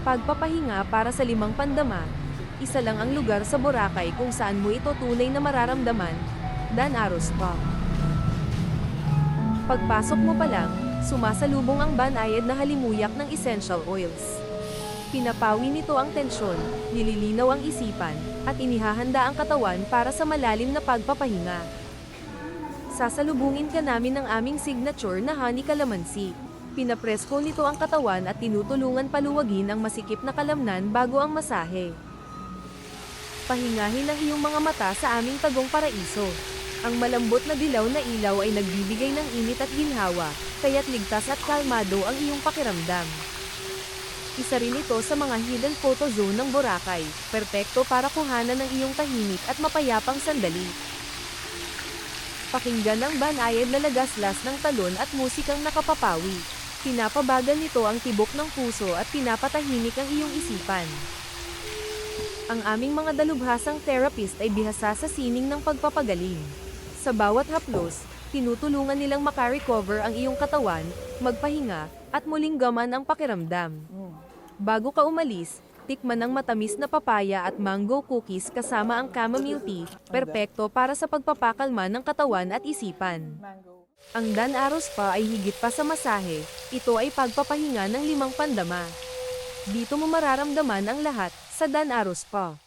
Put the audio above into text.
Pagpapahinga para sa limang pandama, isa lang ang lugar sa Boracay kung saan mo ito tunay na mararamdaman, Dan Aros pa. Pagpasok mo pa lang, sumasalubong ang banayad na halimuyak ng essential oils. Pinapawi nito ang tensyon, nililinaw ang isipan, at inihahanda ang katawan para sa malalim na pagpapahinga. Sasalubungin ka namin ng aming signature na honey calamansi. Pinapresko nito ang katawan at tinutulungan paluwagin ang masikip na kalamnan bago ang masahe. Pahingahin ang iyong mga mata sa aming tagong paraiso. Ang malambot na dilaw na ilaw ay nagbibigay ng init at ginhawa, kaya't ligtas at kalmado ang iyong pakiramdam. Isa rin ito sa mga hidden photo zone ng Boracay, perpekto para kuhanan ng iyong tahimik at mapayapang sandali. Pakinggan ang banayad na lagaslas ng talon at musikang nakapapawi. Pinapabagal nito ang tibok ng puso at pinapatahimik ang iyong isipan. Ang aming mga dalubhasang therapist ay bihasa sa sining ng pagpapagaling. Sa bawat haplos, tinutulungan nilang makarecover ang iyong katawan, magpahinga, at muling gaman ang pakiramdam. Bago ka umalis, tikman ang matamis na papaya at mango cookies kasama ang chamomile tea, perpekto para sa pagpapakalma ng katawan at isipan. Ang Dan Aros pa ay higit pa sa masahe, ito ay pagpapahinga ng limang pandama. Dito mo mararamdaman ang lahat sa Dan Aros pa.